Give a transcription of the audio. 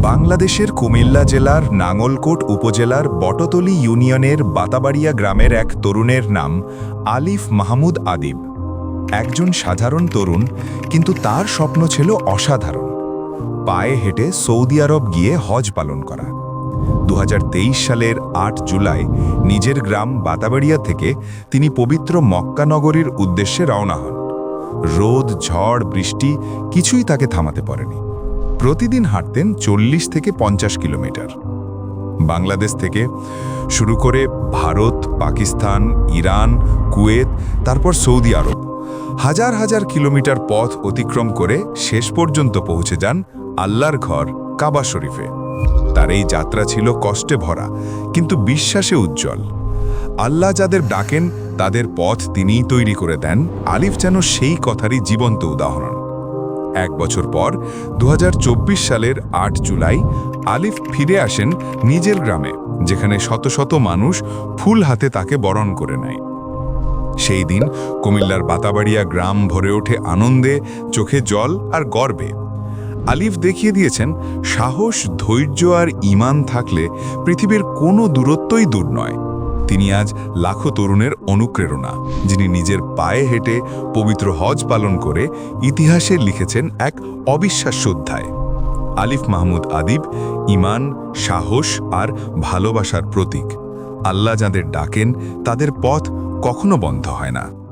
বাংলাদেশের কুমিল্লা জেলার নাঙ্গলকোট উপজেলার বটতলী ইউনিয়নের বাতাবাড়িয়া গ্রামের এক তরুণের নাম আলিফ মাহমুদ আদিব। একজন সাধারণ তরুণ, কিন্তু তার স্বপ্ন ছিল অসাধারণ। পায়ে হেঁটে সৌদি আরব গিয়ে হজ পালন করা। দু হাজার তেইশ সালের আট জুলাই নিজের গ্রাম বাতাবাড়িয়া থেকে তিনি পবিত্র মক্কা নগরীর উদ্দেশ্যে রওনা হন। রোদ, ঝড়, বৃষ্টি কিছুই তাকে থামাতে পারেনি। প্রতিদিন হাঁটতেন চল্লিশ থেকে পঞ্চাশ কিলোমিটার। বাংলাদেশ থেকে শুরু করে ভারত, পাকিস্তান, ইরান, কুয়েত, তারপর সৌদি আরব হাজার হাজার কিলোমিটার পথ অতিক্রম করে শেষ পর্যন্ত পৌঁছে যান আল্লাহর ঘর কাবা শরীফে। তার এই যাত্রা ছিল কষ্টে ভরা, কিন্তু বিশ্বাসে উজ্জ্বল। আল্লাহ যাদের ডাকেন, তাদের পথ তিনিই তৈরি করে দেন। আলিফ যেন সেই কথারই জীবন্ত উদাহরণ। এক বছর পর দু হাজার চব্বিশ সালের আট জুলাই, আলিফ ফিরে আসেন নিজের গ্রামে, যেখানে শত শত মানুষ ফুল হাতে তাকে বরণ করে নেয়। সেই দিন কুমিল্লার বাতাবাড়িয়া গ্রাম ভরে ওঠে আনন্দে, চোখে জল আর গর্বে। আলিফ দেখিয়ে দিয়েছেন, সাহস, ধৈর্য আর ঈমান থাকলে পৃথিবীর কোনো দূরত্বই দূর নয়। তিনি আজ লাখো তরুণের অনুপ্রেরণা, যিনি নিজের পায়ে হেঁটে পবিত্র হজ পালন করে ইতিহাসে লিখেছেন এক অবিশ্বাস্য অধ্যায়। আলিফ মাহমুদ আদিব ইমান সাহস আর ভালোবাসার প্রতীক। আল্লাহ যাঁদের ডাকেন, তাদের পথ কখনো বন্ধ হয় না।